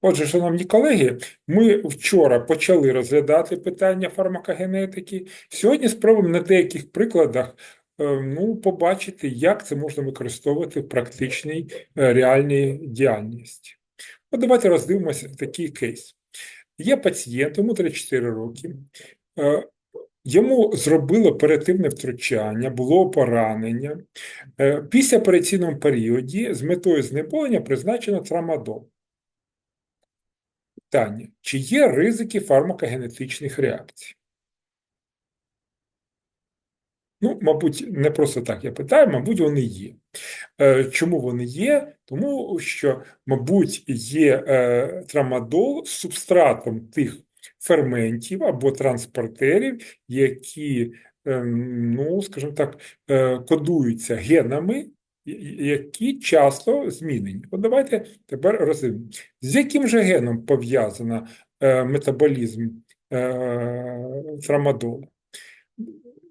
Отже, шановні колеги, ми вчора почали розглядати питання фармакогенетики. Сьогодні спробуємо на деяких прикладах е, ну, побачити, як це можна використовувати в практичній е, реальній діяльності. От давайте роздивимося такий кейс. Є пацієнт, йому 34 роки. Е, Йому зробили оперативне втручання, було поранення. Після операційному періоді з метою знеболення призначено трамадол. Питання: чи є ризики фармакогенетичних реакцій? Ну, мабуть, не просто так я питаю, мабуть, вони є. Е, Чому вони є? Тому що, мабуть, є е, трамадол субстратом тих ферментів або транспортерів, які, е, ну, скажімо так, е, кодуються генами, які часто змінені. От давайте тепер розуміємо, З яким же геном пов'язана е, метаболізм е, трамадолу?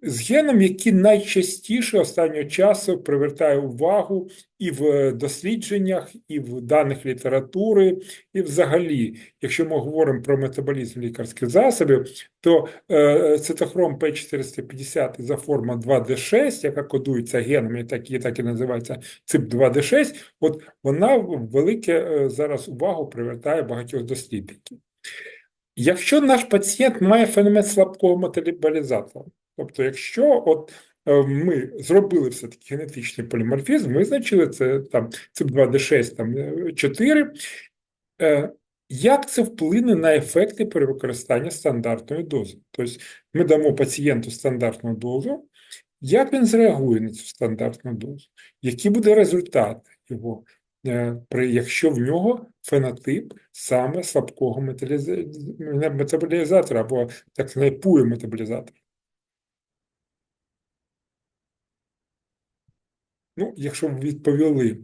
З геном, який найчастіше останнього часу привертає увагу і в дослідженнях, і в даних літератури, і взагалі, якщо ми говоримо про метаболізм лікарських засобів, то е, цитохром П450 за форма 2D6, яка кодується геном, і так, і так і називається ЦИП2D6, от вона велике е, зараз увагу привертає багатьох дослідників. Якщо наш пацієнт має феномен слабкого метаболізатора, тобто, якщо от е, ми зробили все-таки генетичний поліморфізм, визначили це там ЦИП2D6 там, е, 4, е, як це вплине на ефекти при використанні стандартної дози? Тобто ми дамо пацієнту стандартну дозу, як він зреагує на цю стандартну дозу? Який буде результат його, е, якщо в нього фенотип саме слабкого метаболізатора або так званий пує метаболізатор? Ну, якщо ви відповіли,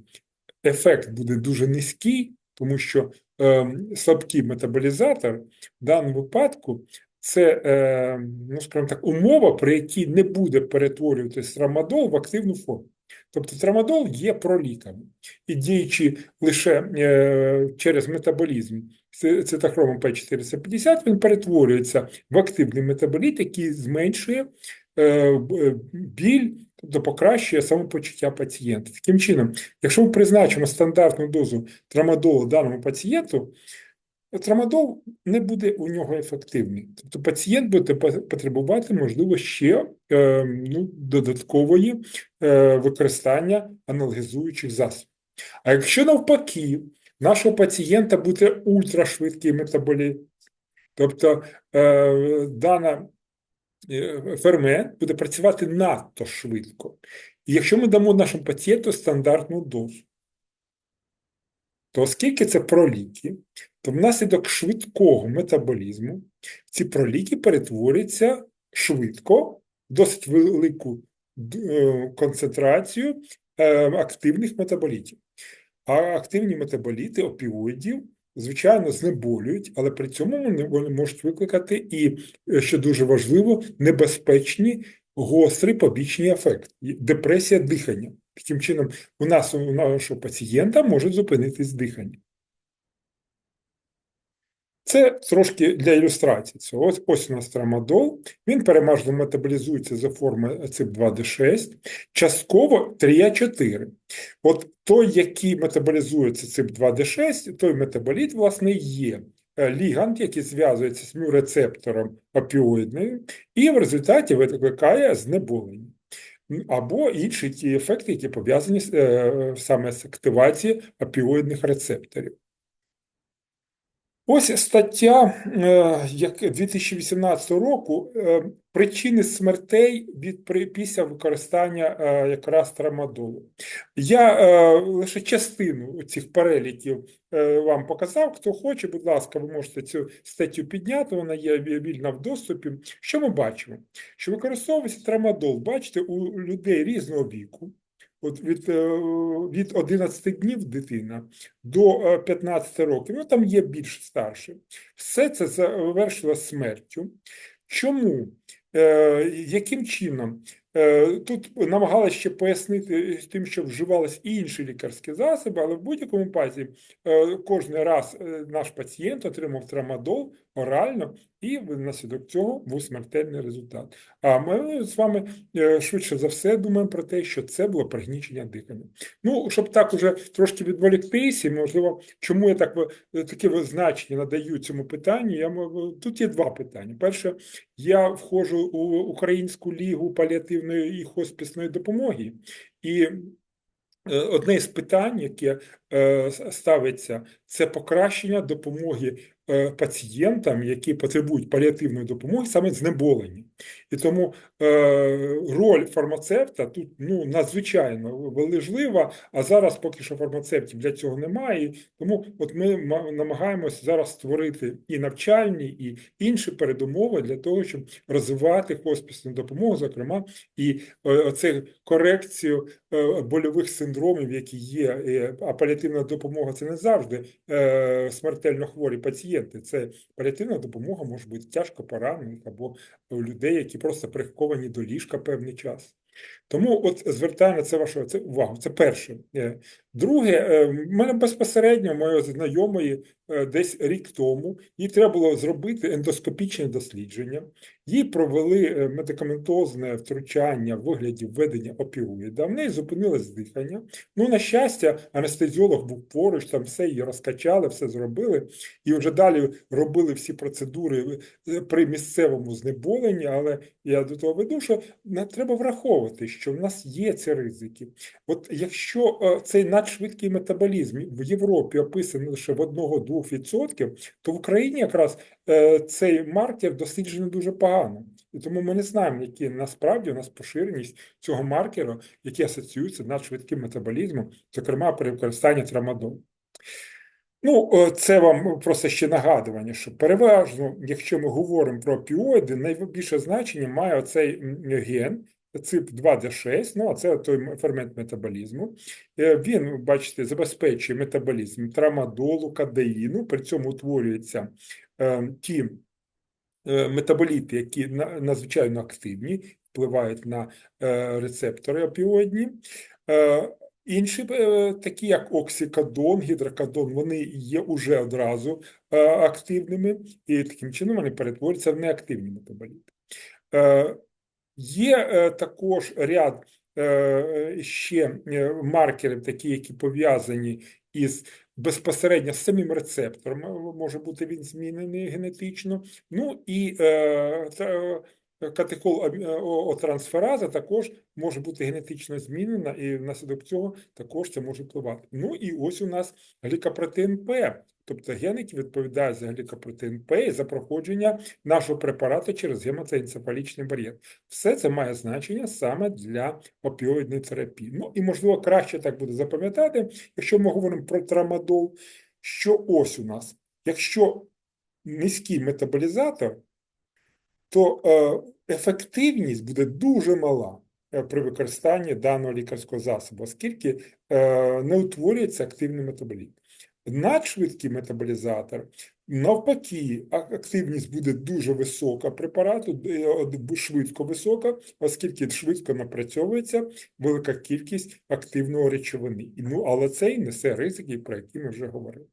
ефект буде дуже низький, тому що е, слабкий метаболізатор в даному випадку це, е, ну, скажімо так, умова, при якій не буде перетворюватись трамадол в активну форму. Тобто трамадол є проліками. І діючи лише е, через метаболізм ци- цитохрому П450, він перетворюється в активний метаболіт, який зменшує е, е, біль, тобто покращує самопочуття пацієнта. Таким чином, якщо ми призначимо стандартну дозу трамадолу даному пацієнту, трамадол не буде у нього ефективний. Тобто пацієнт буде потребувати, можливо, ще е, ну, додаткової е, використання аналгезуючих засобів. А якщо навпаки, нашого пацієнта буде ультрашвидкий метаболізм, тобто е, дана фермент буде працювати надто швидко. І якщо ми дамо нашому пацієнту стандартну дозу, то оскільки це проліки, то внаслідок швидкого метаболізму ці проліки перетворюються швидко досить велику е, концентрацію е, активних метаболітів. А активні метаболіти опіоїдів, звичайно, знеболюють, але при цьому вони, можуть викликати і, е, що дуже важливо, небезпечні гострий побічний ефект депресія дихання. Таким чином, у нас у нашого пацієнта може зупинитись дихання. Це трошки для ілюстрації цього. Ось, ось у нас трамадол, він переважно метаболізується за формою ЦИП2D6, частково 3А4. От той, який метаболізується ЦИП2D6, той метаболіт, власне, є е, лігант, який зв'язується з мюрецептором опіоїдною, і в результаті викликає знеболення. Або інші ті ефекти, які пов'язані е, саме з активацією опіоїдних рецепторів. Ось стаття е, 2018 року е, причини смертей від після використання е, якраз трамадолу. Я е, лише частину цих переліків е, вам показав. Хто хоче, будь ласка, ви можете цю статтю підняти, вона є вільна в доступі. Що ми бачимо? Що використовується трамадол, бачите, у людей різного віку. От від, е, від 11 днів дитина до е, 15 років, ну там є більш старші. Все це завершило смертю. Чому? Е, яким чином? Е, Тут намагалися ще пояснити тим, що вживались і інші лікарські засоби, але в будь-якому пазі кожен раз е, наш пацієнт отримав трамадол орально, і внаслідок цього був смертельний результат. А ми з вами е, швидше за все думаємо про те, що це було пригнічення дихання. Ну, щоб так уже трошки відволіктися, можливо, чому я так е, таке значення надаю цьому питанню? Я тут є два питання. Перше, я входжу у Українську лігу паліативної і хоспісної допомоги, і Е, одне з питань, яке ставиться, це покращення допомоги е, пацієнтам, які потребують паліативної допомоги, саме знеболені. І тому роль фармацевта тут ну, надзвичайно важлива, а зараз поки що фармацевтів для цього немає. Тому от ми намагаємося зараз створити і навчальні, і інші передумови для того, щоб розвивати хоспісну допомогу, зокрема, і оце корекцію больових синдромів, які є, а паліативна допомога це не завжди е, смертельно хворі пацієнти. Це паліативна допомога може бути тяжко поранених або людей, які просто приховані до ліжка певний час. Тому от звертаю на це вашу це увагу. Це перше. Е, друге, е, в мене безпосередньо моєї знайомої е, десь рік тому їй треба було зробити ендоскопічне дослідження. Їй провели медикаментозне втручання в вигляді введення опіоїда. В неї зупинилось дихання. Ну, на щастя, анестезіолог був поруч, там все її розкачали, все зробили. І вже далі робили всі процедури при місцевому знеболенні, але я до того веду, що треба враховувати враховувати, що в нас є ці ризики. От якщо е, цей надшвидкий метаболізм в Європі описаний лише в 1-2%, то в Україні якраз е, цей маркер досліджений дуже погано. І тому ми не знаємо, які насправді у нас поширеність цього маркеру, який асоціюється надшвидким метаболізмом, зокрема при використанні трамадолу. Ну, е, це вам просто ще нагадування, що переважно, якщо ми говоримо про опіоїди, найбільше значення має оцей ген, цип 2D6, ну а це той фермент метаболізму. Е, він, бачите, забезпечує метаболізм трамадолу, кадеїну, при цьому утворюються е, ті е, метаболіти, які надзвичайно активні, впливають на рецептори опіоїдні. Інші, такі як оксикодон, гідрокодон, вони є уже одразу активними, і таким чином вони перетворюються в неактивні метаболіти. Є е, також ряд е, ще е, маркерів, такі, які пов'язані із безпосередньо з самим рецептором, може бути він змінений генетично. Ну і катехол-трансфераза також може бути генетично змінена, і внаслідок цього також це може впливати. Ну і ось у нас глікопротеїн П, Тобто ген, який відповідає за глікопротеїн П і за проходження нашого препарату через гематоенцефалічний бар'єр. Все це має значення саме для опіоїдної терапії. Ну і, можливо, краще так буде запам'ятати, якщо ми говоримо про трамадол, що ось у нас, якщо низький метаболізатор, то е, ефективність буде дуже мала. Е, при використанні даного лікарського засобу, оскільки е, не утворюється активний метаболіт надшвидкий метаболізатор, навпаки, активність буде дуже висока препарату, е, швидко висока, оскільки швидко напрацьовується велика кількість активної речовини. Ну, Але це і несе ризики, про які ми вже говорили.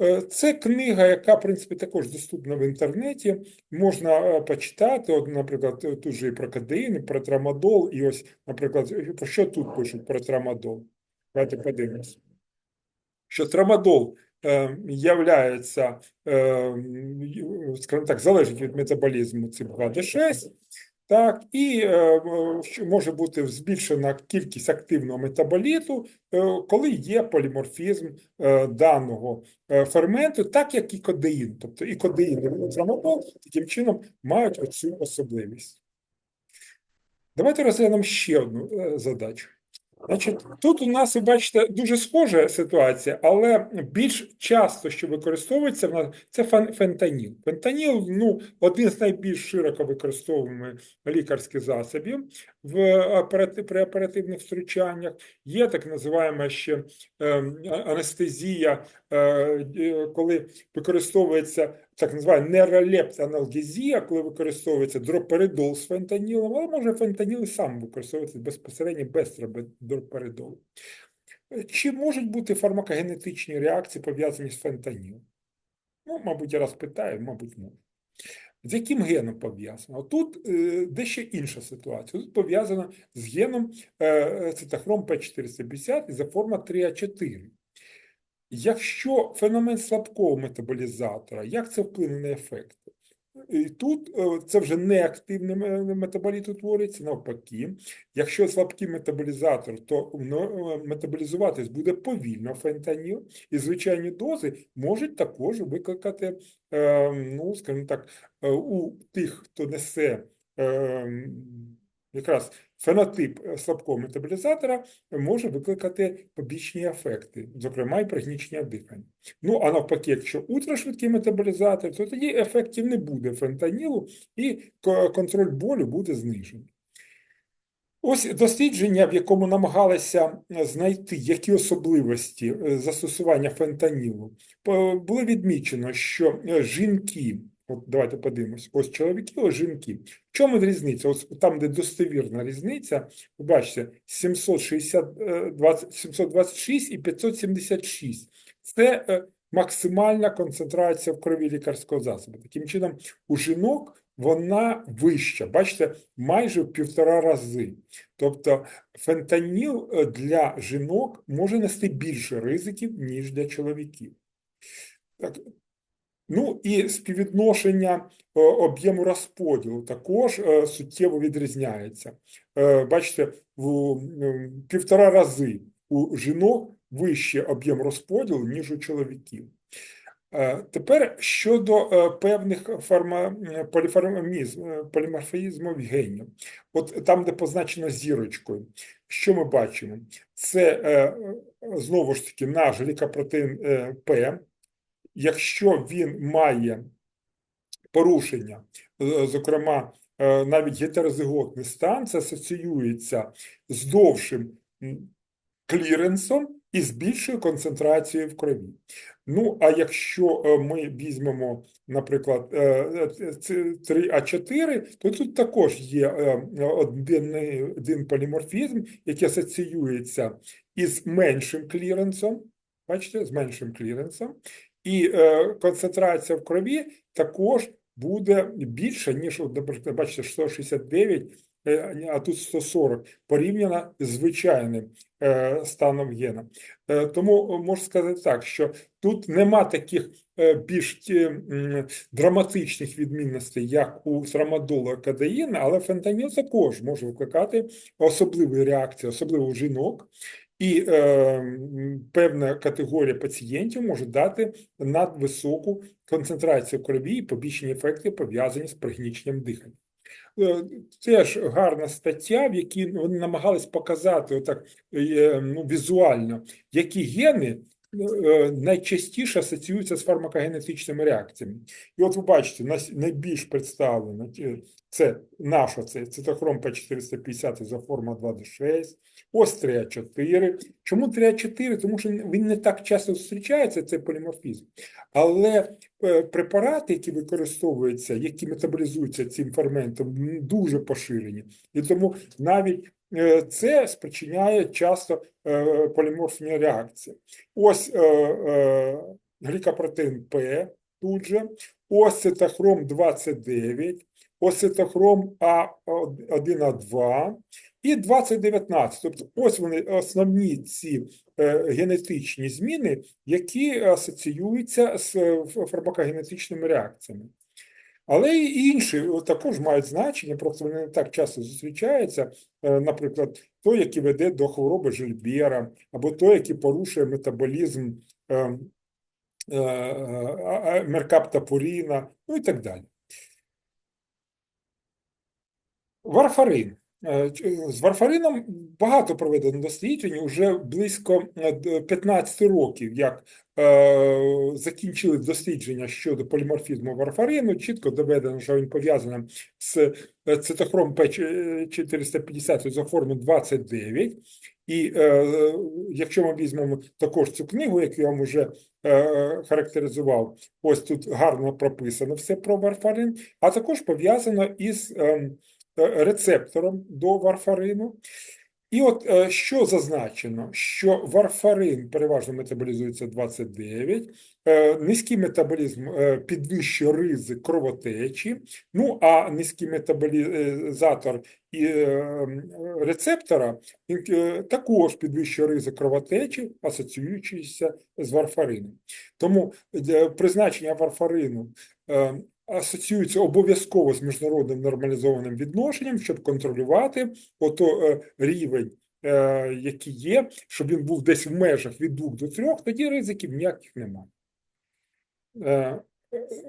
Е, це книга, яка, в принципі, також доступна в інтернеті. Можна е, почитати, от, наприклад, тут же і про кадеїн, і про трамадол, і ось, наприклад, про що тут пишуть про трамадол? Давайте подивимось що трамадол е, являється, е, скажімо так, залежить від метаболізму цих 2D6, так, і е, може бути збільшена кількість активного метаболіту, е, коли є поліморфізм е, даного е, ферменту, так як і кодеїн. Тобто і кодеїн, і трамадол таким чином мають оцю особливість. Давайте розглянемо ще одну задачу. Значить, Тут у нас, ви бачите, дуже схожа ситуація, але більш часто, що використовується, в нас, це фентаніл. Фентаніл ну, один з найбільш широко використовуємих лікарських засобів в при оперативних втручаннях. Є так називаємо ще ем, анестезія, е, коли використовується так називаємо нейролепт-аналгезія, коли використовується дроперидол з фентанілом, але може фентаніл сам використовуватися безпосередньо без дроперидолу. Чи можуть бути фармакогенетичні реакції пов'язані з фентанілом? Ну, мабуть, я раз питаю, мабуть, може. З яким геном пов'язано? Тут е, дещо інша ситуація. Тут пов'язано з геном е, цитохром П450 ізоформа 3А4. Якщо феномен слабкого метаболізатора, як це вплине на ефект? І тут е, це вже не активний метаболіт утворюється, навпаки. Якщо слабкий метаболізатор, то е, метаболізуватись буде повільно фентаніл, і звичайні дози можуть також викликати, е, ну, скажімо так, у тих, хто несе якраз фенотип е, слабкого метаболізатора може викликати побічні ефекти, зокрема і пригнічення дихання. Ну, а навпаки, якщо ультрашвидкий метаболізатор, то тоді ефектів не буде фентанілу і контроль болю буде знижений. Ось дослідження, в якому намагалися знайти які особливості е, застосування фентанілу, було відмічено, що е, жінки От давайте подивимось. Ось чоловіки, ось жінки. В чому різниця? Ось там, де достовірна різниця, ви бачите, 760, 20, 726 і 576. Це е, максимальна концентрація в крові лікарського засобу. Таким чином, у жінок вона вища, бачите, майже в півтора рази. Тобто фентаніл е, для жінок може нести більше ризиків, ніж для чоловіків. Так, Ну і співвідношення е, об'єму розподілу також е, суттєво відрізняється. Е, бачите, в півтора рази у жінок вище об'єм розподілу, ніж у чоловіків. Тепер щодо певних поліморфізмів генів, от там, де позначено зірочкою, що ми бачимо? Це знову ж таки наш лікопротеїн П, якщо він має порушення, е, зокрема, е, навіть гетерозиготний стан, це асоціюється з довшим кліренсом і з більшою концентрацією в крові. Ну, а якщо е, ми візьмемо, наприклад, 3А4, то тут також є один один поліморфізм, який асоціюється із меншим кліренсом, бачите, з меншим кліренсом, і е, концентрація в крові також буде більша, ніж, наприклад, бачите, 169, е, а тут 140, порівняно з звичайним е, станом гена. Тому можу сказати так, що тут нема таких більш драматичних відмінностей, як у трамадола кадеїна, але фентаніл також може викликати особливі реакції, особливо у жінок. І е, певна категорія пацієнтів може дати надвисоку концентрацію крові і побічні ефекти пов'язані з пригніченням дихання. Це теж гарна стаття, в якій вони намагались показати отак е, ну, візуально, які гени Е, найчастіше асоціюються з фармакогенетичними реакціями. І от ви бачите, найбільш представлено це наша це цитохром П450 за форма 2D6, ось 3А4. Чому 3А4? Тому що він не так часто зустрічається, цей поліморфізм. Але е, препарати, які використовуються, які метаболізуються цим ферментом, дуже поширені. І тому навіть Е, це спричиняє часто е, поліморфні реакції. Ось е, глікопротеїн П тут же, ось цитохром 29, ось цитохром А1А2 і 2019. Тобто ось вони основні ці генетичні зміни, які асоціюються з фармакогенетичними реакціями. Але і інші також мають значення, просто вони не так часто зустрічаються, е, наприклад, той, який веде до хвороби Жильбера, або той, який порушує метаболізм е, е, меркаптапуріна, ну і так далі. Варфарин. Е, з варфарином багато проведено досліджень, уже близько 15 е, років, як е, закінчили дослідження щодо поліморфізму варфарину, чітко доведено, що він пов'язаний з е, цитохром П450 за форму 29. І е, якщо ми візьмемо також цю книгу, яку я вам вже е, характеризував. Ось тут гарно прописано все про варфарин, а також пов'язано із е, рецептором до варфарину. І от е, що зазначено, що варфарин переважно метаболізується 29, е, низький метаболізм е, підвищує ризик кровотечі, ну а низький метаболізатор і е, рецептора е, також підвищує ризик кровотечі, асоціюючися з варфарином. Тому е, призначення варфарину е, асоціюється обов'язково з міжнародним нормалізованим відношенням, щоб контролювати ото е, рівень, е, який є, щоб він був десь в межах від 2 до 3, тоді ризиків ніяких немає.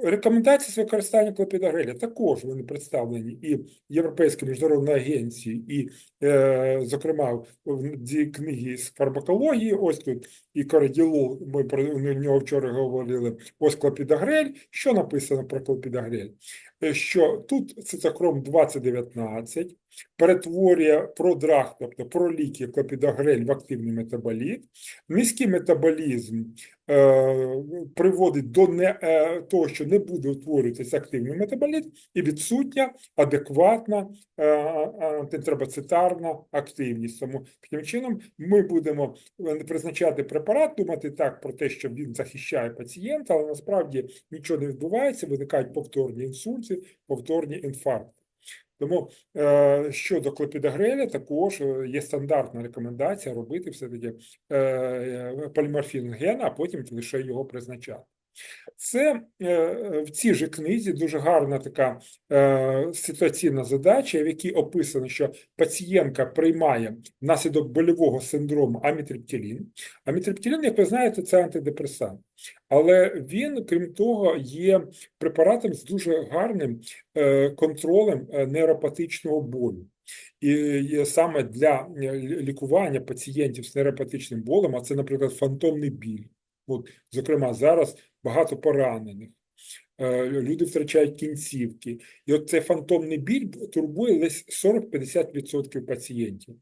Рекомендації з використання клопідогреля також вони представлені і Європейською міжнародною агенцією, і, е, зокрема, в цій книгі з фармакології, ось тут і кориділол, ми про нього вчора говорили, ось клопідогрель. Що написано про клопідогрель? Е, Що тут цитохром 2019 перетворює продраг, тобто проліки клопідогрель в активний метаболіт, низький метаболізм е, приводить до не, е, того, що не буде утворюватися активний метаболіт, і відсутня адекватна е, антитрабоцитарна активність. Тому таким чином ми будемо е, призначати препарат, думати так про те, що він захищає пацієнта, але насправді нічого не відбувається, виникають повторні інсульти, повторні інфаркти. Тому е, щодо клопідогреля, також е, є стандартна рекомендація робити все-таки е, поліморфін ген, а потім лише його призначати. Це е, в цій же книзі дуже гарна така е, ситуаційна задача, в якій описано, що пацієнтка приймає внаслідок больового синдрому амітриптилін. Амітриптилін, як ви знаєте, це антидепресант. Але він, крім того, є препаратом з дуже гарним е, контролем е, нейропатичного болю. І саме для е, лікування пацієнтів з нейропатичним болем, а це, наприклад, фантомний біль. От, Зокрема, зараз багато поранених, е, люди втрачають кінцівки. І от цей фантомний біль турбує десь 40-50% пацієнтів.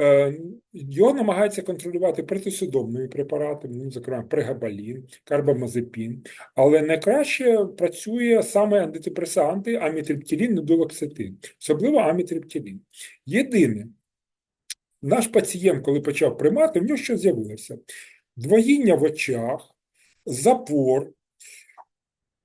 Е, його намагаються контролювати протисудомними препаратами, ну, зокрема, прегабалін, карбамазепін, але найкраще працює саме антидепресанти, амітриптилін, недолоксетин, особливо амітриптилін. Єдине, наш пацієнт, коли почав приймати, в нього що з'явилося? Двоїння в очах, запор,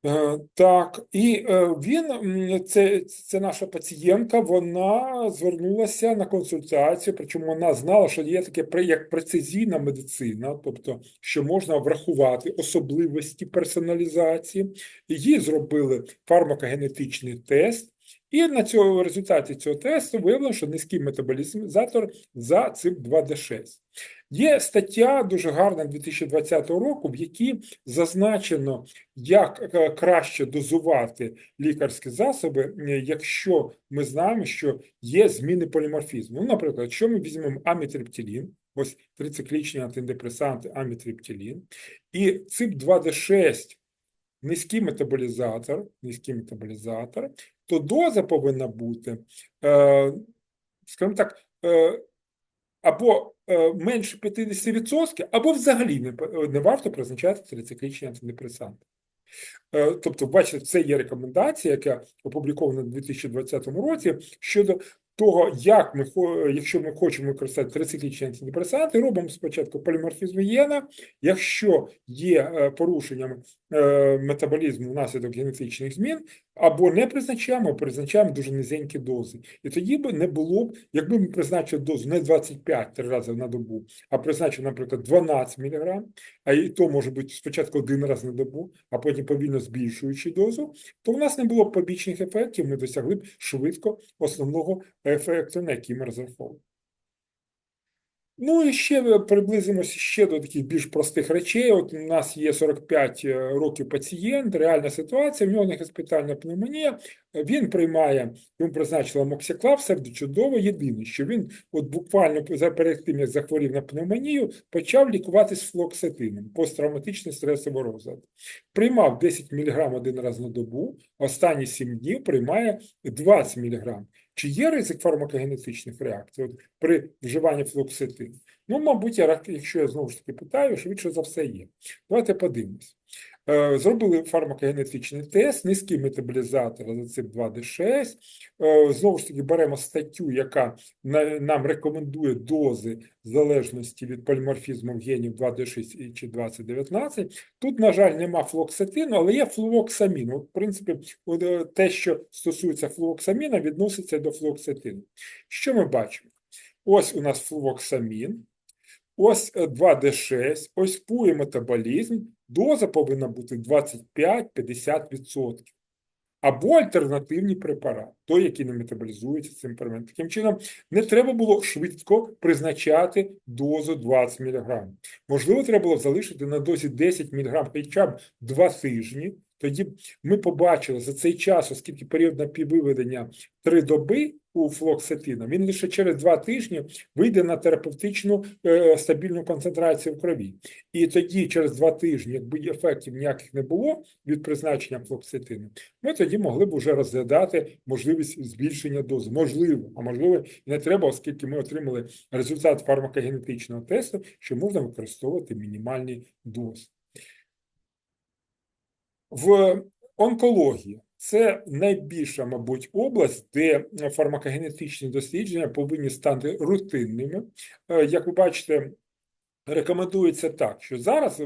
Е, Так, і е, він, це, це наша пацієнтка, вона звернулася на консультацію, причому вона знала, що є таке як прецизійна медицина, тобто, що можна врахувати особливості персоналізації. Їй зробили фармакогенетичний тест, і на цьому результаті цього тесту виявлено, що низький метаболізатор за цим 2D6. Є стаття дуже гарна 2020 року, в якій зазначено, як е, краще дозувати лікарські засоби, якщо ми знаємо, що є зміни поліморфізму. Ну, Наприклад, якщо ми візьмемо амітриптилін, ось трициклічні антидепресанти амітриптилін, і ЦИП-2D6 низький метаболізатор, низький метаболізатор, то доза повинна бути, е, скажімо так, або е, менше 50%, або взагалі не, не варто призначати трициклічні антидепресанти. Е, тобто, бачите, це є рекомендація, яка опублікована у 2020 році щодо того, як ми якщо ми хочемо використати трициклічні антидепресанти, робимо спочатку поліморфізм єна, якщо є е, порушення е, метаболізму внаслідок генетичних змін, або не призначаємо, а призначаємо дуже низенькі дози. І тоді б не було б, якби ми призначили дозу не 25 три рази на добу, а призначили, наприклад, 12 мг, а і то може бути спочатку один раз на добу, а потім повільно збільшуючи дозу, то у нас не було б побічних ефектів, ми досягли б швидко основного ефекту, на який ми розраховуємо. Ну і ще приблизимося ще до таких більш простих речей. От у нас є 45 е, років пацієнт, реальна ситуація, в нього не госпітальна пневмонія, він приймає, йому призначила моксиклав, все чудово. Єдине, що він от буквально перед тим, як захворів на пневмонію, почав лікуватись флоксетином, посттравматичний стресовий розлад. Приймав 10 мг один раз на добу, останні 7 днів приймає 20 мг. Чи є ризик фармакогенетичних реакцій от, при вживанні флоксетину? Ну, мабуть, я, якщо я знову ж таки питаю, швидше за все є. Давайте подивимось. Е, Зробили фармакогенетичний тест, низький метаболізатор азоцип 2D6. Е, Знову ж таки, беремо статтю, яка нам рекомендує дози в залежності від поліморфізму генів 2D6 чи 2019. Тут, на жаль, нема флоксетину, але є флуоксамін. В принципі, е, те, що стосується флуоксаміна, відноситься до флуоксетину. Що ми бачимо? Ось у нас флуоксамін, ось е, 2D6, ось пує метаболізм, доза повинна бути 25-50%. Або альтернативні препарати, той, який не метаболізується цим препаратом. Таким чином, не треба було швидко призначати дозу 20 мг. Можливо, треба було залишити на дозі 10 мг хоча б 2 тижні. Тоді ми побачили за цей час, оскільки період напіввиведення 3 доби у флоксетина, він лише через 2 тижні вийде на терапевтичну е, стабільну концентрацію в крові. І тоді, через 2 тижні, якби ефектів ніяких не було від призначення флоксетину, ми тоді могли б вже розглядати можливість збільшення дози. Можливо, а можливо, і не треба, оскільки ми отримали результат фармакогенетичного тесту, що можна використовувати мінімальні дози. В онкології це найбільша, мабуть, область, де фармакогенетичні дослідження повинні стати рутинними. Е, Як ви бачите, Рекомендується так, що зараз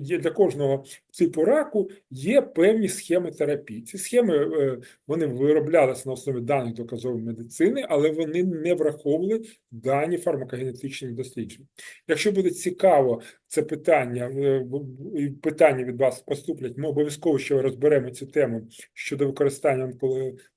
є для кожного типу раку є певні схеми терапії. Ці схеми е, вони вироблялися на основі даних доказової медицини, але вони не враховували дані фармакогенетичних досліджень. Якщо буде цікаво це питання, е, питання від вас поступлять, ми обов'язково ще розберемо цю тему щодо використання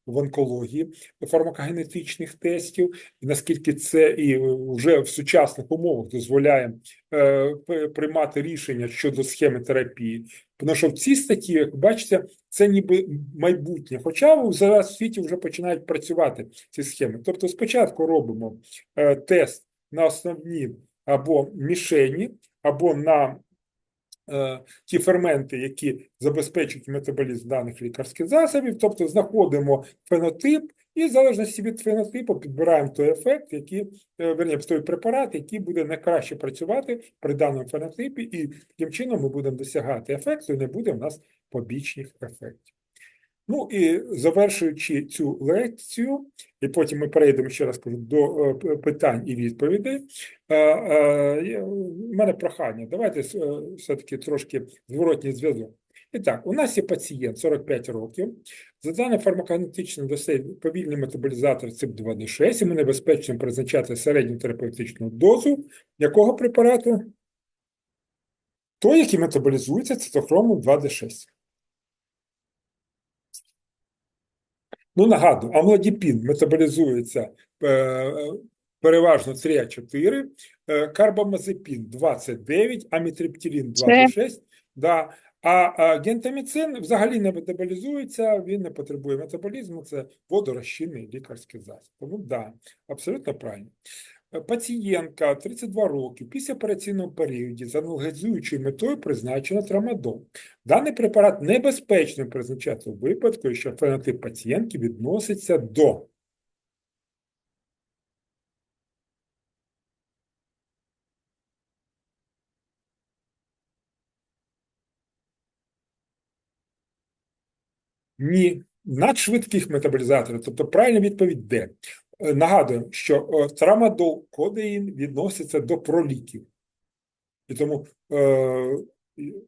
в онкології фармакогенетичних тестів, і наскільки це і вже в сучасних умовах дозволяє е, приймати рішення щодо схеми терапії. Тому що в цій статті, як бачите, це ніби майбутнє. Хоча зараз в світі вже починають працювати ці схеми. Тобто, спочатку робимо е, тест на основні або мішені, або на е, ті ферменти, які забезпечують метаболізм даних лікарських засобів, тобто знаходимо фенотип, і в залежності від фенотипу підбираємо той ефект, який, е, той препарат, який буде найкраще працювати при даному фенотипі, і таким чином ми будемо досягати ефекту, і не буде в нас побічних ефектів. Ну і завершуючи цю лекцію, і потім ми перейдемо ще раз до е, питань і відповідей. е, е, У мене прохання, давайте е, все-таки трошки зворотній зв'язок. І так, у нас є пацієнт 45 років. За даними фармакогенетичного дослідження, повільний метаболізатор ЦИП-2D6, йому небезпечно призначати середню терапевтичну дозу якого препарату? Той, який метаболізується цитохромом 2D6. Ну, нагадую, амлодіпін метаболізується е, переважно 3А4, е, карбамазепін 29, амітриптилін 26, да, а, а гентаміцин взагалі не метаболізується, він не потребує метаболізму, це водорозчинний лікарський засіб. Тому да, абсолютно правильно. Пацієнтка 32 роки після операційного періоді з аналгезуючою метою призначено трамадол. Даний препарат небезпечно призначати у випадку, якщо фенотип пацієнтки відноситься до ні надшвидких метаболізаторів, тобто правильна відповідь де. Е, Нагадуємо, що е, трамадол, кодеїн відноситься до проліків. І тому е,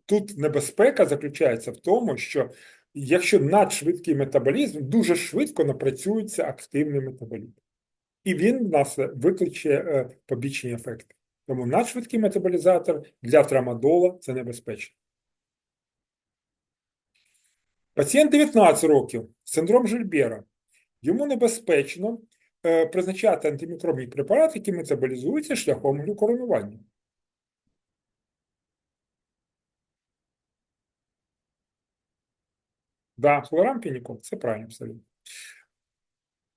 тут небезпека заключається в тому, що якщо надшвидкий метаболізм, дуже швидко напрацюється активний метаболізм. І він в нас викличе е, побічні ефекти. Тому надшвидкий метаболізатор для трамадола це небезпечно. Пацієнт 19 років, синдром Жильбера. Йому небезпечно призначати антимікробні препарати, які метаболізуються шляхом глюкоронування. Да, хлорампінікол, це правильно абсолютно.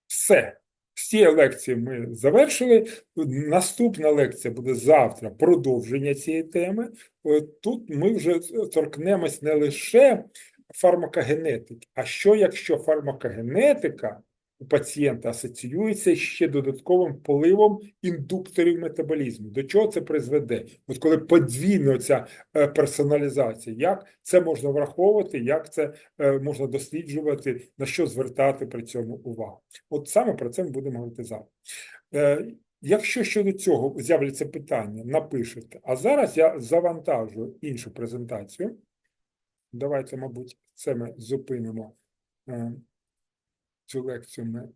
Все. Всі лекції ми завершили. Наступна лекція буде завтра, продовження цієї теми. Е, Тут ми вже торкнемось не лише фармакогенетики, а що якщо фармакогенетика у пацієнта асоціюється ще додатковим впливом індукторів метаболізму. До чого це призведе? От коли подвійна ця е, персоналізація, як це можна враховувати, як це е, можна досліджувати, на що звертати при цьому увагу? От саме про це ми будемо говорити зараз. Е, Якщо щодо цього з'являться питання, напишете. А зараз я завантажу іншу презентацію. Давайте, мабуть, це ми зупинимо. Е, Цю лекцію ми